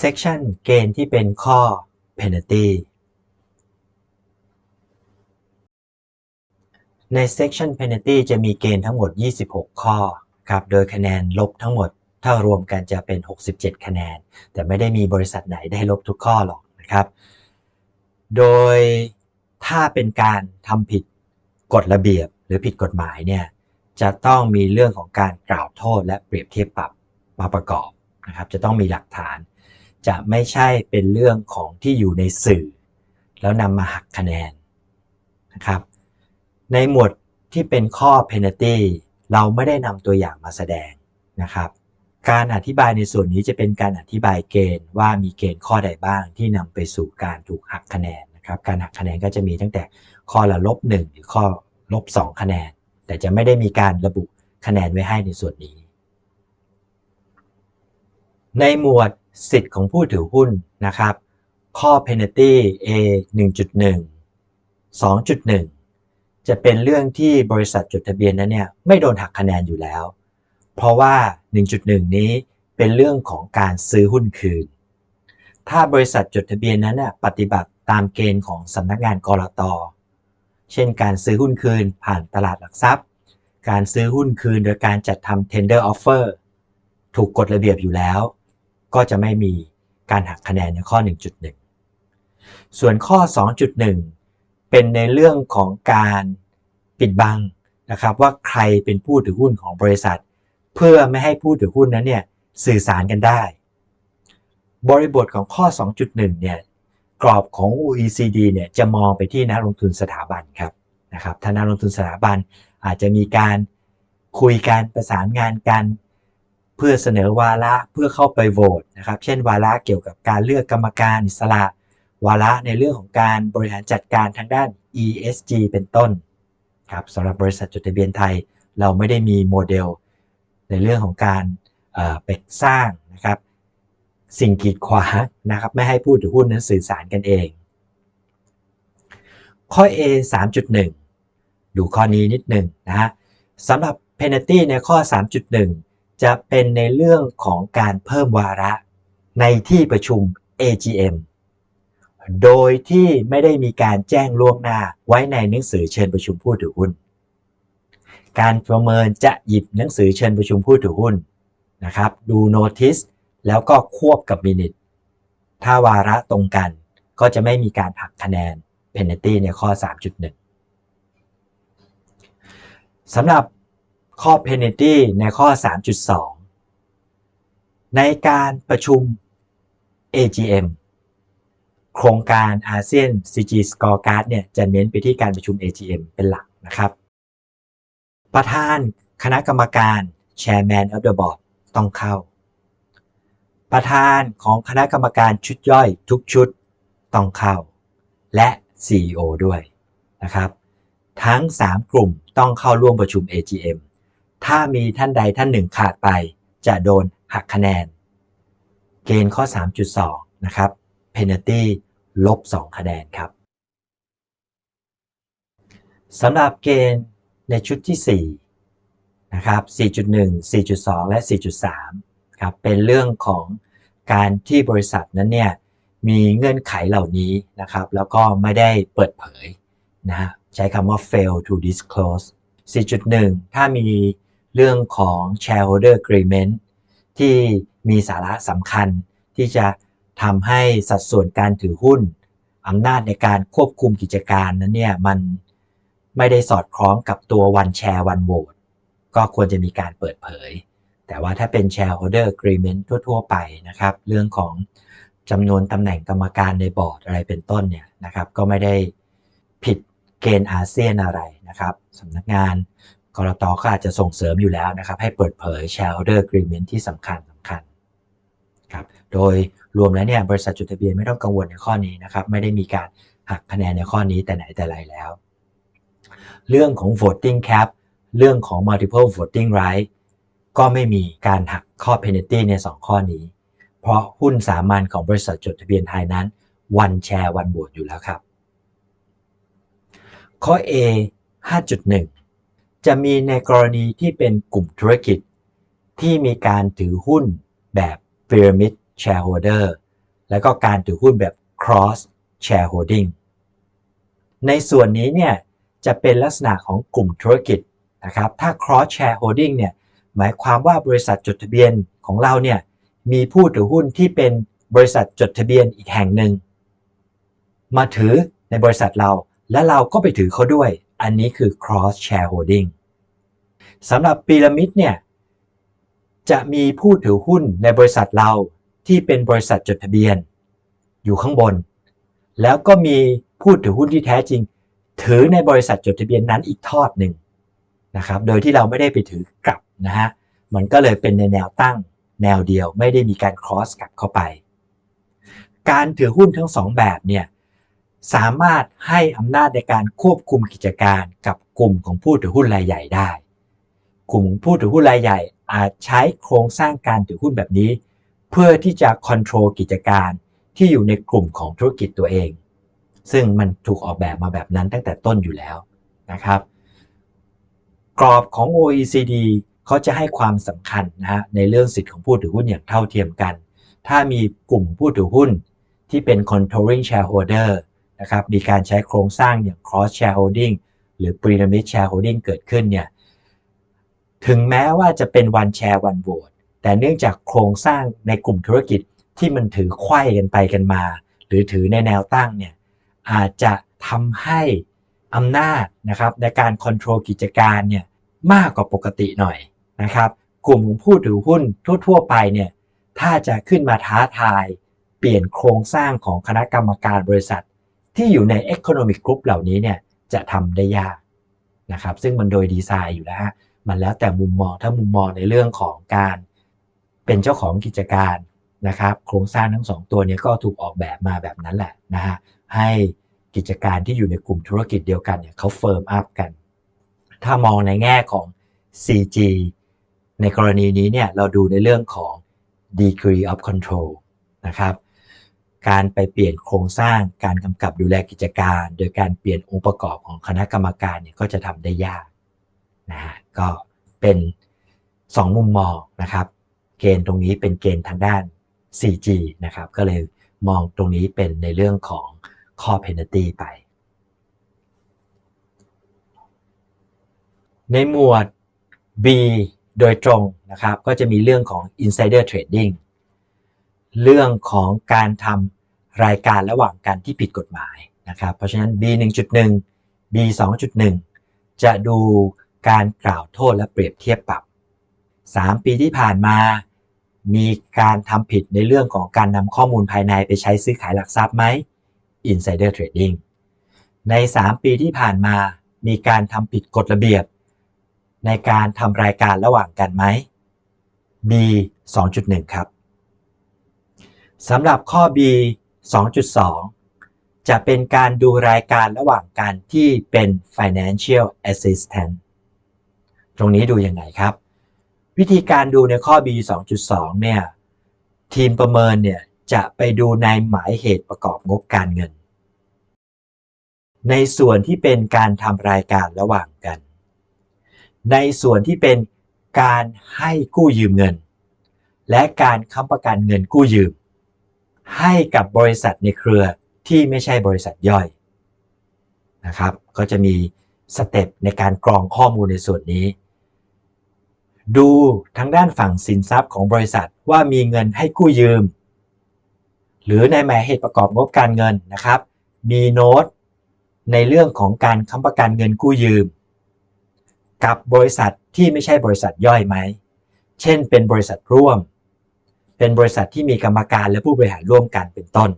section เกณฑ์ที่เป็นข้อ penalty ใน section penalty จะมีเกณฑ์ทั้งหมด 26 ข้อครับ โดยคะแนนลบทั้งหมด ถ้ารวมกันจะเป็น 67 คะแนน แต่ไม่ได้มีบริษัทไหนได้ลบทุกข้อหรอกนะครับ โดยถ้าเป็นการทำผิดกฎระเบียบหรือผิดกฎหมายเนี่ย จะต้องมีเรื่องของการกล่าวโทษและเปรียบเทียบปรับมาประกอบนะครับ จะต้องมีหลักฐาน จะไม่ใช่เป็นเรื่องของที่อยู่ในสื่อ แล้วนำมาหักคะแนนนะครับ ในหมวดที่เป็นข้อ penalty เราไม่ได้นำตัวอย่างมาแสดงนะครับ การอธิบายในส่วนนี้จะเป็นการอธิบายเกณฑ์ว่ามีเกณฑ์ข้อใดบ้างที่นำไปสู่การถูกหักคะแนนนะครับการหักคะแนนก็จะมีตั้งแต่ข้อละลบหนึ่งหรือข้อลบสองคะแนน แต่จะไม่ได้มีการระบุคะแนนไว้ให้ในส่วนนี้ ในหมวด สิทธิ์ของผู้ถือหุ้นนะครับ ข้อ penalty A 1.1 2.1 จะเป็นเรื่องที่บริษัทจดทะเบียนนั้นเนี่ยไม่โดนหักคะแนนอยู่แล้ว เพราะว่า 1.1 นี้เป็นเรื่องของการซื้อหุ้นคืน ถ้าบริษัทจดทะเบียนนั้นน่ยปฏิบัติตามเกณฑ์ของสำนักงานกรตเช่นการซื้อหุ้นคืนผ่านตลาดหลักทรัพย์ การซื้อหุ้นคืนโดยการจัดทำ tender offer ถูกกฎระเบียบอยู่แล้ว ก็จะไม่มีการหักคะแนนในข้อ 1.1 ส่วนข้อ 2.1 เป็นในเรื่องของการปิดบังนะครับว่าใครเป็นผู้ถือหุ้นของบริษัท เพื่อไม่ให้ผู้ถือหุ้นนั้นเนี่ยสื่อสารกันได้ บริบทของข้อ 2.1 เนี่ยกรอบของ OECD เนี่ยจะมองไปที่นักลงทุนสถาบันครับนะครับถ้านักลงทุนสถาบันอาจจะมีการคุยกันประสานงานกัน เพื่อเสนอวาระเพื่อเข้าไปโหวตนะครับ เช่นวาระเกี่ยวกับการเลือกกรรมการอิสระ วาระในเรื่องของการบริหารจัดการทางด้าน ESG เป็นต้นครับสำหรับบริษัทจดทะเบียนไทย เราไม่ได้มีโมเดล ในเรื่องของการไปสร้างนะครับสิ่งกีดขวางนะครับไม่ให้ผู้ถือหุ้นนั้นสื่อสารกันเอง ข้อ A 3.1 ดูข้อนี้นิดหนึ่งนะฮะสำหรับ penalty ในข้อ 3.1 จะเป็นในเรื่องของการเพิ่มวาระในที่ประชุม AGM โดยที่ไม่ได้มีการแจ้งล่วงหน้าไว้ในหนังสือเชิญประชุมผู้ถือหุ้น การประเมินจะหยิบหนังสือเชิญประชุมผู้ถือหุ้นนะครับ ดูโน้ติสแล้วก็ควบกับมินิทถ้าวาระตรงกันก็จะไม่มีการหักคะแนน penalty ในข้อ 3.1สำหรับ ข้อ penalty ในข้อ 3.2 ในการประชุม AGM โครงการอาเซียน CG Scorecard เนี่ยจะเน้นไปที่การประชุม AGM เป็นหลักนะครับ ประธานคณะกรรมการ Chairman of the Board ต้องเข้า ประธานของคณะกรรมการชุดย่อยทุกชุดต้องเข้า และ CEO ด้วยนะครับ ทั้ง 3 กลุ่มต้องเข้าร่วมประชุม AGM ถ้ามีท่านใดท่านหนึ่งขาดไป จะโดนหักคะแนน เกณฑ์ข้อ 3.2 นะครับ penalty ลบ 2 คะแนนครับสำหรับเกณฑ์ในชุดที่ 4 นะครับ 4.1 4.2 และ 4.3 ครับ เป็นเรื่องของการที่บริษัทนั้นเนี่ยมีเงื่อนไขเหล่านี้นะครับ แล้วก็ไม่ได้เปิดเผยนะใช้คำว่า fail to disclose 4.1 ถ้ามี เรื่องของ shareholder agreement ที่มีสาระสำคัญที่จะทำให้สัดส่วนการถือหุ้นอำนาจในการควบคุมกิจการนั้นเนี่ยมันไม่ได้สอดคล้องกับตัว one share one vote ก็ควรจะมีการเปิดเผย แต่ว่าถ้าเป็น shareholder agreement ทั่ว ๆ ไปนะครับ เรื่องของจำนวนตำแหน่งกรรมการในบอร์ดอะไรเป็นต้นเนี่ยนะครับ ก็ไม่ได้ผิดเกณฑ์อาเซียนอะไรนะครับสำนักงาน กรตก็อาจจะส่งเสริมอยู่แล้วนะครับ ให้เปิดเผย shareholder agreement ที่สำคัญสำคัญครับโดยรวมแล้วเนี่ยบริษัทจดทะเบียนไม่ต้องกังวลในข้อนี้นะครับ ไม่ได้มีการหักคะแนนในข้อนี้แต่ไหนแต่ไรแล้ว เรื่องของ voting cap เรื่องของ multiple voting right ก็ไม่มีการหักข้อ penalty ใน 2 ข้อนี้ เพราะหุ้นสามัญของบริษัทจดทะเบียนไทยนั้น one share one vote อยู่แล้วครับ ข้อ A 5.1 จะมีในกรณีที่เป็นกลุ่มธุรกิจ ที่มีการถือหุ้นแบบพีระมิด shareholder แล้วก็การถือหุ้นแบบ cross shareholding ในส่วนนี้เนี่ยจะเป็นลักษณะของกลุ่มธุรกิจนะครับ ถ้า cross shareholding เนี่ยหมายความว่าบริษัทจดทะเบียนของเราเนี่ยมีผู้ถือหุ้นที่เป็นบริษัทจดทะเบียนอีกแห่งหนึ่ง มาถือในบริษัทเราและเราก็ไปถือเขาด้วย อันนี้คือ cross shareholding สำหรับพีระมิดเนี่ยจะมีผู้ถือหุ้นในบริษัทเราที่เป็นบริษัทจดทะเบียน อยู่ข้างบน แล้วก็มีผู้ถือหุ้นที่แท้จริง ถือในบริษัทจดทะเบียนนั้นอีกทอดหนึ่งนะครับ โดยที่เราไม่ได้ไปถือกลับนะฮะมันก็เลยเป็นในแนวตั้งแนวเดียวไม่ได้มีการ cross กลับเข้าไป การถือหุ้นทั้งสองแบบเนี่ย สามารถให้อำนาจในการควบคุมกิจการกับกลุ่มของผู้ถือหุ้นรายใหญ่ได้ กลุ่มผู้ถือหุ้นรายใหญ่อาจใช้โครงสร้างการถือหุ้นแบบนี้ เพื่อที่จะค o n t r o l กิจการที่อยู่ในกลุ่มของธุรกิจตัวเอง ซึ่งมันถูกออกแบบมาแบบนั้นตั้งแต่ต้นอยู่แล้วนะครับ กรอบของ OECD เขาจะให้ความสำคัญนะฮะในเรื่องสิทธิของผู้ถือหุ้นอย่างเท่าเทียมกัน ถ้ามีกลุ่มผู้ถือหุ้นที่เป็น controlling shareholder นะครับมีการใช้โครงสร้างอย่าง cross shareholding หรือ pyramid shareholding เกิดขึ้นเนี่ยถึงแม้ว่าจะเป็น one share one vote แต่เนื่องจากโครงสร้างในกลุ่มธุรกิจที่มันถือไขว้กันไปกันมา หรือถือในแนวตั้งเนี่ยอาจจะทำให้อำนาจนะครับในการค o n t r o l กิจการเนี่ยมากกว่าปกติหน่อยนะครับ กลุ่มของผู้ถือหุ้นทั่ว ๆ ไปเนี่ยถ้าจะขึ้นมาท้าทาย เปลี่ยนโครงสร้างของคณะกรรมการบริษัท ที่อยู่ใน Economic Group เหล่านี้เนี่ยจะทำได้ยากนะครับซึ่งมันโดยดีไซน์อยู่แล้วมันแล้วแต่มุมมองถ้ามุมมองในเรื่องของการเป็นเจ้าของกิจการนะครับโครงสร้างทั้งสองตัวนี้ก็ถูกออกแบบมาแบบนั้นแหละนะฮะให้กิจการที่อยู่ในกลุ่มธุรกิจเดียวกันเนี่ยเขาเฟิร์มอัพกัน ถ้ามองในแง่ของ CG ในกรณีนี้เนี่ยเราดูในเรื่องของ degree of control นะครับ การไปเปลี่ยนโครงสร้างการกำกับดูแลกิจการ โดยการเปลี่ยนองค์ประกอบของคณะกรรมการเนี่ยก็จะทำได้ยากนะฮะก็เป็น2มุมมองนะครับ เกณฑ์ตรงนี้เป็นเกณฑ์ทางด้าน 4G นะครับ ก็เลยมองตรงนี้เป็นในเรื่องของข้อ penalty ไป ในหมวด B โดยตรงนะครับ ก็จะมีเรื่องของ insider trading เรื่องของการทำ รายการระหว่างกันที่ผิดกฎหมายนะครับ เพราะฉะนั้น B 1.1 B 2.1 จะดูการกล่าวโทษและเปรียบเทียบปรับ 3 ปีที่ผ่านมา มีการทำผิดในเรื่องของการนำข้อมูลภายในไปใช้ซื้อขายหลักทรัพย์ไหม insider trading ใน 3 ปีที่ผ่านมา มีการทำผิดกฎระเบียบ ในการทำรายการระหว่างกันไหม B 2.1 ครับสำหรับข้อ B 2.2 จะเป็นการดูรายการระหว่างกันที่เป็น financial assistant ตรงนี้ดูยังไงครับ วิธีการดูในข้อ B 2.2 เนี่ย ทีมประเมินเนี่ย จะไปดูในหมายเหตุประกอบงบการเงิน ในส่วนที่เป็นการทำรายการระหว่างกัน ในส่วนที่เป็นการให้กู้ยืมเงิน และการค้ำประกันเงินกู้ยืม ให้กับบริษัทในเครือที่ไม่ใช่บริษัทย่อยนะครับ ก็จะมีสเต็ปในการกรองข้อมูลในส่วนนี้ ดูทางด้านฝั่งสินทรัพย์ของบริษัทว่ามีเงินให้กู้ยืม หรือในหมายเหตุประกอบงบการเงินนะครับ มีโน้ตในเรื่องของการค้ำประกันเงินกู้ยืม กับบริษัทที่ไม่ใช่บริษัทย่อยไหม เช่นเป็นบริษัทร่วม เป็นบริษัทที่มีกรรมการและผู้บริหารร่วมกันเป็นต้น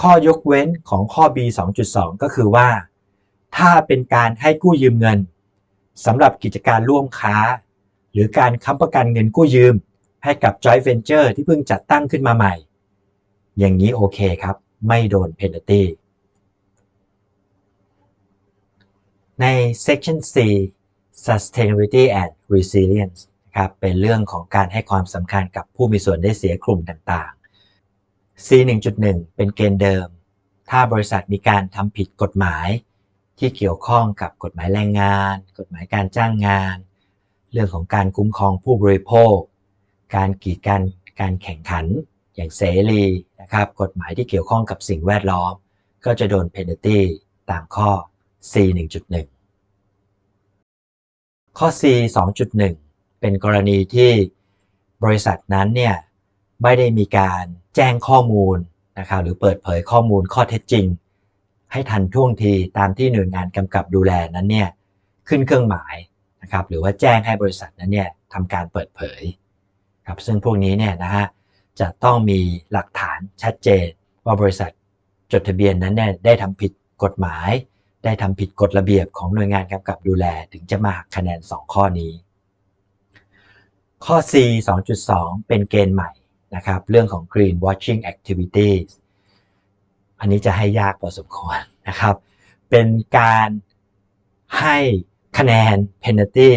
ข้อยกเว้นของข้อ B 2.2 ก็คือว่า ถ้าเป็นการให้กู้ยืมเงินสำหรับกิจการร่วมค้า หรือการค้ำประกันเงินกู้ยืม ให้กับ joint venture ที่เพิ่งจัดตั้งขึ้นมาใหม่ อย่างนี้โอเคครับ ไม่โดน penalty ใน section C sustainability and resilience ครับเป็นเรื่องของการให้ความสำคัญกับผู้มีส่วนได้เสียกลุ่มต่างๆ C 1.1 เป็นเกณฑ์เดิม ถ้าบริษัทมีการทำผิดกฎหมาย ที่เกี่ยวข้องกับกฎหมายแรงงาน กฎหมายการจ้างงาน เรื่องของการคุ้มครองผู้บริโภค การกีดกันการแข่งขัน อย่างเสรีนะครับกฎหมายที่เกี่ยวข้องกับสิ่งแวดล้อม ก็จะโดน penalty ตามข้อ C 1.1ข้อ C 2.1 เป็นกรณีที่บริษัทนั้นเนี่ยไม่ได้มีการแจ้งข้อมูลนะครับหรือเปิดเผยข้อมูลข้อเท็จจริง ให้ทันท่วงทีตามที่หน่วยงานกำกับดูแลนั้นเนี่ยขึ้นเครื่องหมายนะครับหรือว่าแจ้งให้บริษัทนั้นเนี่ยทำการเปิดเผยครับซึ่งพวกนี้เนี่ยนะฮะจะต้องมีหลักฐานชัดเจนว่าบริษัทจดทะเบียนนั้นเนี่ยได้ทำผิดกฎหมาย ได้ทำผิดกฎระเบียบของหน่วยงานกำกับดูแล ถึงจะมาหักคะแนน 2 ข้อนี้ ข้อ C 2.2 เป็นเกณฑ์ใหม่นะครับ เรื่องของ green watching activities อันนี้จะให้ยากพอสมควรนะครับ เป็นการให้คะแนน penalty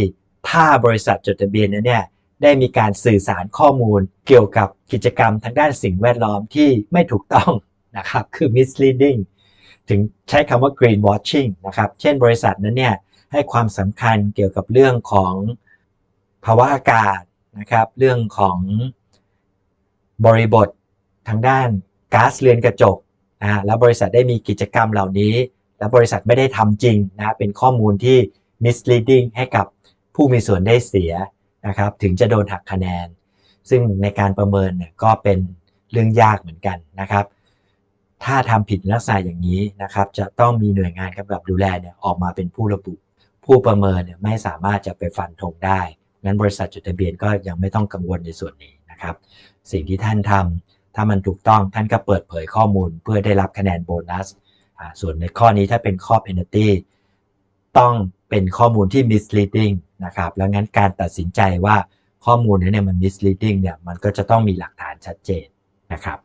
ถ้าบริษัทจดทะเบียนนั้นเนี่ยได้มีการสื่อสารข้อมูลเกี่ยวกับกิจกรรมทางด้านสิ่งแวดล้อมที่ไม่ถูกต้องนะครับ คือ misleading ถึงใช้คำว่า green watching นะครับ เช่นบริษัทนั้นเนี่ยให้ความสำคัญเกี่ยวกับเรื่องของภาวะอากาศ นะครับ เรื่องของบริบททางด้านก๊าซเรือนกระจกนะแล้วบริษัทได้มีกิจกรรมเหล่านี้ แล้วบริษัทไม่ได้ทำจริงนะเป็นข้อมูลที่ misleading ให้กับผู้มีส่วนได้เสียนะครับ ถึงจะโดนหักคะแนน ซึ่งในการประเมินเนี่ยก็เป็นเรื่องยากเหมือนกันนะครับ ถ้าทำผิดลักษณะอย่างนี้นะครับ จะต้องมีหน่วยงานกำกับดูแลเนี่ยออกมาเป็นผู้ระบุ ผู้ประเมินเนี่ยไม่สามารถจะไปฟันธงได้ งั้นบริษัทจดทะเบียนก็ยังไม่ต้องกังวลในส่วนนี้นะครับ สิ่งที่ท่านทำถ้ามันถูกต้องท่านก็เปิดเผยข้อมูลเพื่อได้รับคะแนนโบนัส ส่วนในข้อนี้ถ้าเป็นข้อ penalty ต้องเป็นข้อมูลที่ misleading นะครับ แล้วงั้นการตัดสินใจว่าข้อมูลนี้เนี่ยมัน misleading เนี่ยมันก็จะต้องมีหลักฐานชัดเจนนะครับ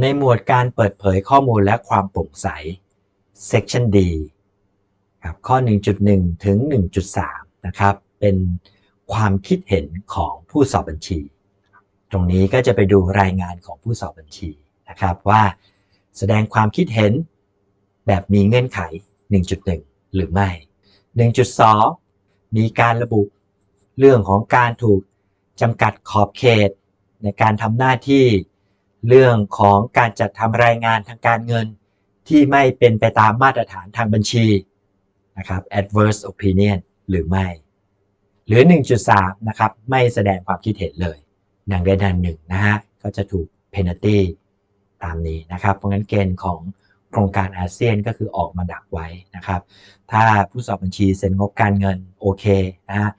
ในหมวดการเปิดเผยข้อมูลและความโปร่งใส section D ข้อ 1.1 ถึง 1.3 นะครับ เป็นความคิดเห็นของผู้สอบบัญชี ตรงนี้ก็จะไปดูรายงานของผู้สอบบัญชีนะครับว่าแสดงความคิดเห็นแบบมีเงื่อนไข 1.1 หรือไม่ 1.2 มีการระบุเรื่องของการถูกจำกัดขอบเขต ในการทำหน้าที่เรื่องของการจัดทำรายงานทางการเงินที่ไม่เป็นไปตามมาตรฐานทางบัญชี นะครับ adverse opinion หรือไม่ หรือ 1.3 นะครับ ไม่แสดงความคิดเห็นเลยดังใดดังหนึ่งนะฮะ ก็จะถูก penalty ตามนี้นะครับ เพราะงั้นเกณฑ์ของโครงการอาเซียนก็คือออกมาดักไว้นะครับ ถ้าผู้สอบบัญชีเซ็นงบการเงินโอเคนะฮะ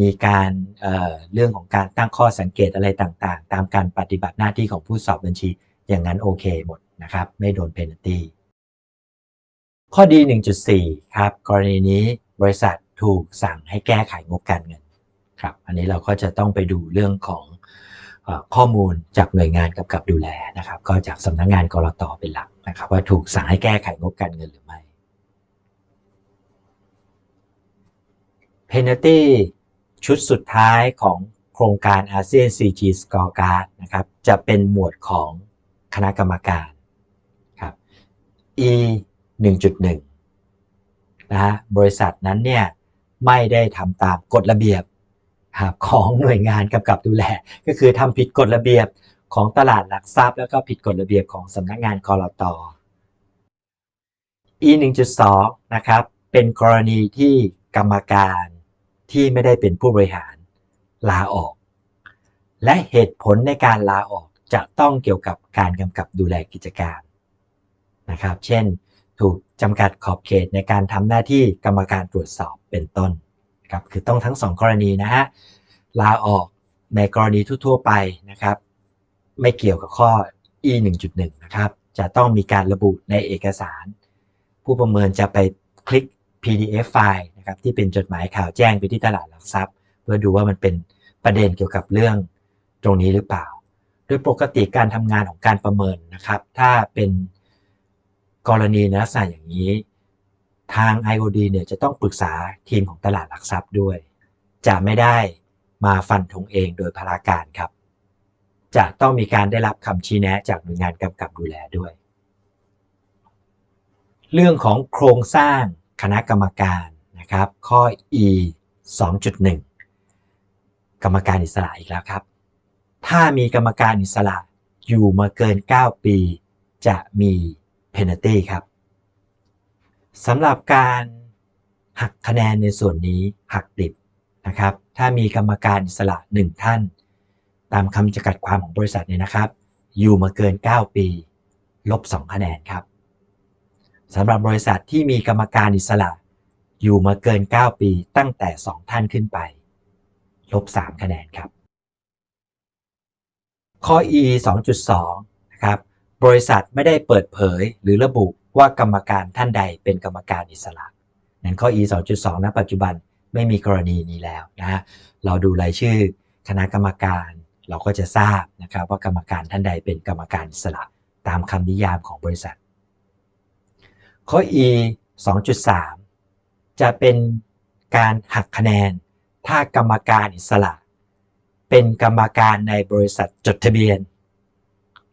มีการเเรื่องของการตั้งข้อสังเกตอะไรต่างๆ ตามการปฏิบัติหน้าที่ของผู้สอบบัญชีอย่างนั้นโอเคหมดนะครับ ไม่โดนเพนัลตี้ ข้อดี 1.4 ครับ กรณีนี้บริษัทถูกสั่งให้แก้ไขงบการเงินครับ อันนี้เราก็จะต้องไปดูเรื่องของข้อมูลจากหน่วยงานกำกับดูแลนะครับ ก็จากสำนักงงานกรตเป็นหลักนะครับ ว่าถูกสั่งให้แก้ไขงบการเงินหรือไม่ penalty ชุดสุดท้ายของโครงการอาเซียน CG Scorecard นะครับ จะเป็นหมวดของคณะกรรมการครับ E 1.1 นะฮะบริษัทนั้นเนี่ยไม่ได้ทำตามกฎระเบียบของหน่วยงานกำกับดูแล ก็คือทำผิดกฎระเบียบของตลาดหลักทรัพย์ แล้วก็ผิดกฎระเบียบของสำนักงานกรต E 1.2นะครับเป็นกรณีที่กรรมการที่ไม่ได้เป็นผู้บริหารลาออก และเหตุผลในการลาออกจะต้องเกี่ยวกับการกำกับดูแลกิจการนะครับ เช่น ถูกจำกัดขอบเขตในการทำหน้าที่กรรมการตรวจสอบเป็นต้นครับคือต้องทั้งสองกรณีนะฮะลาออกในกรณีทั่วๆไปนะครับ ไม่เกี่ยวกับข้อ e 1.1 นะครับ จะต้องมีการระบุในเอกสาร ผู้ประเมินจะไปคลิก PDF ไฟล์นะครับที่เป็นจดหมายข่าวแจ้งไปที่ตลาดหลักทรัพย์ เพื่อดูว่ามันเป็นประเด็นเกี่ยวกับเรื่องตรงนี้หรือเปล่า โดยปกติการทำงานของการประเมินนะครับ ถ้าเป็น กรณีลักษณะอย่างนี้ ทาง IOD เนี่ยจะต้องปรึกษาทีมของตลาดหลักทรัพย์ด้วย จะไม่ได้มาฟันธงเองโดยพลาการครับ จะต้องมีการได้รับคำชี้แนะจากหน่วยงานกำกับดูแลด้วย เรื่องของโครงสร้างคณะกรรมการนะครับ ข้อ E 2.1 กรรมการอิสระอีกแล้วครับ ถ้ามีกรรมการอิสระอยู่มาเกิน 9 ปี จะมี penalty ครับสำหรับการหักคะแนนในส่วนนี้หักดิบนะครับ ถ้ามีกรรมการอิสระ1ท่าน ตามคำจำกัดความของบริษัทเนี่ยนะครับ อยู่มาเกิน 9 ปี ลบ 2 คะแนนครับสำหรับบริษัทที่มีกรรมการอิสระ อยู่มาเกิน 9 ปีตั้งแต่ 2 ท่านขึ้นไป ลบ 3 คะแนนครับ ข้อ e 2.2 นะครับ บริษัทไม่ได้เปิดเผยหรือระบุว่ากรรมการท่านใดเป็นกรรมการอิสระนั้นข้อ e 2.2ณปัจจุบันไม่มีกรณีนี้แล้วนะ เราดูรายชื่อคณะกรรมการเราก็จะทราบนะครับว่ากรรมการท่านใดเป็นกรรมการอิสระตามคำนิยามของบริษัท ข้อ e 2.3 จะเป็นการหักคะแนน ถ้ากรรมการอิสระ เป็นกรรมการในบริษัทจดทะเบียน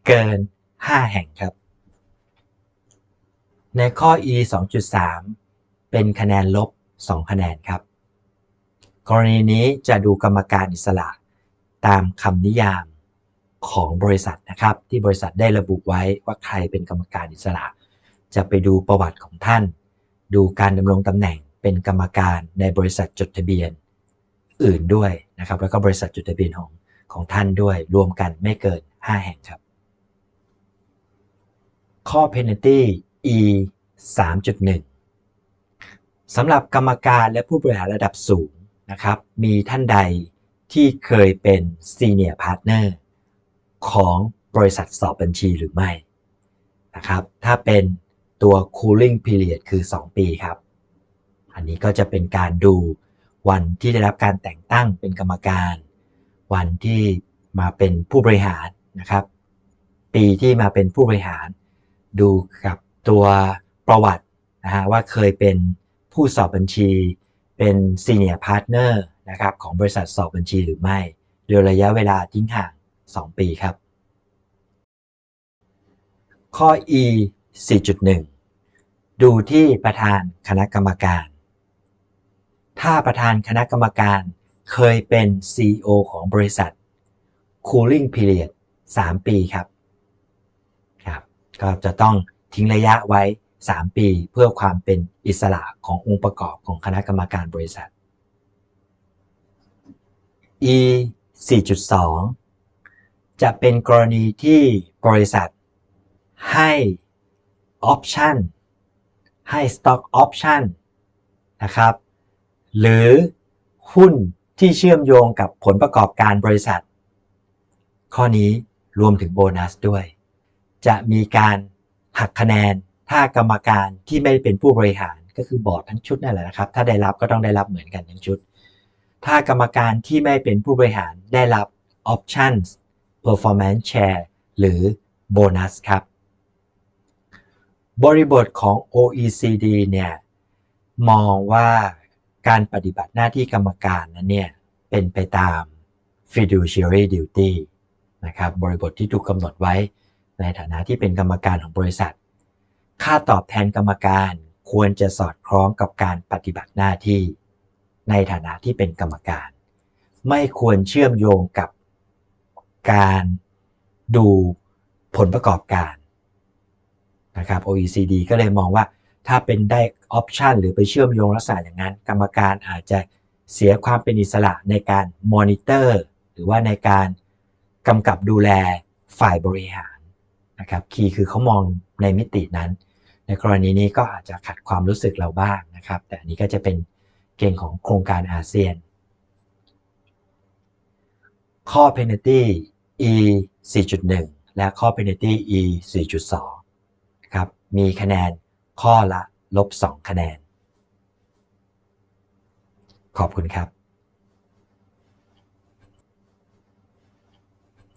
เกิน 5 แห่งครับ ในข้อ e 2.3 เป็นคะแนนลบ 2 คะแนนครับ กรณีนี้จะดูกรรมการอิสระตามคำนิยามของบริษัทนะครับ ที่บริษัทได้ระบุไว้ว่าใครเป็นกรรมการอิสระ จะไปดูประวัติของท่าน ดูการดำรงตำแหน่งเป็นกรรมการในบริษัทจดทะเบียนอื่นด้วยนะครับ แล้วก็บริษัทจดทะเบียนของของท่านด้วยรวมกันไม่เกิน 5 แห่งครับ ข้อ penalty e 3.1 สำหรับกรรมการและผู้บริหารระดับสูงนะครับ มีท่านใดที่เคยเป็น Senior Partner ของบริษัทสอบบัญชีหรือไม่นะครับ ถ้าเป็นตัว cooling period คือ 2 ปีครับ อันนี้ก็จะเป็นการดูวันที่ได้รับการแต่งตั้งเป็นกรรมการ วันที่มาเป็นผู้บริหารนะครับ ปีที่มาเป็นผู้บริหาร ดูกับตัวประวัตินะฮะว่าเคยเป็นผู้สอบบัญชี เป็นซีเนียร์พาร์ทเนอร์นะครับของบริษัทสอบบัญชีหรือไม่โดยระยะเวลาทิ้งห่าง 2 ปีครับ ข้อ e 4.1 ดูที่ประธานคณะกรรมการ ถ้าประธานคณะกรรมการเคยเป็น CEO ของบริษัท cooling period 3 ปีครับ ก็จะต้องทิ้งระยะไว้ 3 ปีเพื่อความเป็นอิสระขององค์ประกอบของคณะกรรมการบริษัท e 4.2 จะเป็นกรณีที่บริษัทให้ option ให้ stock option นะครับ หรือหุ้นที่เชื่อมโยงกับผลประกอบการบริษัท ข้อนี้รวมถึงโบนัสด้วย จะมีการหักคะแนน ถ้ากรรมการที่ไม่เป็นผู้บริหารก็คือบอร์ดทั้งชุดนั่นแหละนะครับ ถ้าได้รับก็ต้องได้รับเหมือนกันทั้งชุด ถ้ากรรมการที่ไม่เป็นผู้บริหารได้รับ options performance share หรือโบนัสครับ บริบทของ OECD เนี่ยมองว่าการปฏิบัติหน้าที่กรรมการนั้นเนี่ยเป็นไปตาม fiduciary duty นะครับบริบทที่ถูกกำหนดไว้ ในฐานะที่เป็นกรรมการของบริษัท ค่าตอบแทนกรรมการควรจะสอดคล้องกับการปฏิบัติหน้าที่ ในฐานะที่เป็นกรรมการ ไม่ควรเชื่อมโยงกับการดูผลประกอบการนะครับ OECD ก็เลยมองว่าถ้าเป็นได้ออปชันหรือไปเชื่อมโยงลักษณะอย่างนั้น กรรมการอาจจะเสียความเป็นอิสระในการมอนิเตอร์ หรือว่าในการกำกับดูแลฝ่ายบริหาร นะครับคีย์คือเขามองในมิตินั้น ในกรณีนี้ก็อาจจะขัดความรู้สึกเราบ้างนะครับ แต่อันนี้ก็จะเป็นเกณฑ์ของโครงการอาเซียน ข้อ penalty e 4.1 และข้อ penalty e 4.2ครับมีคะแนนข้อละลบ 2 คะแนน ขอบคุณครับ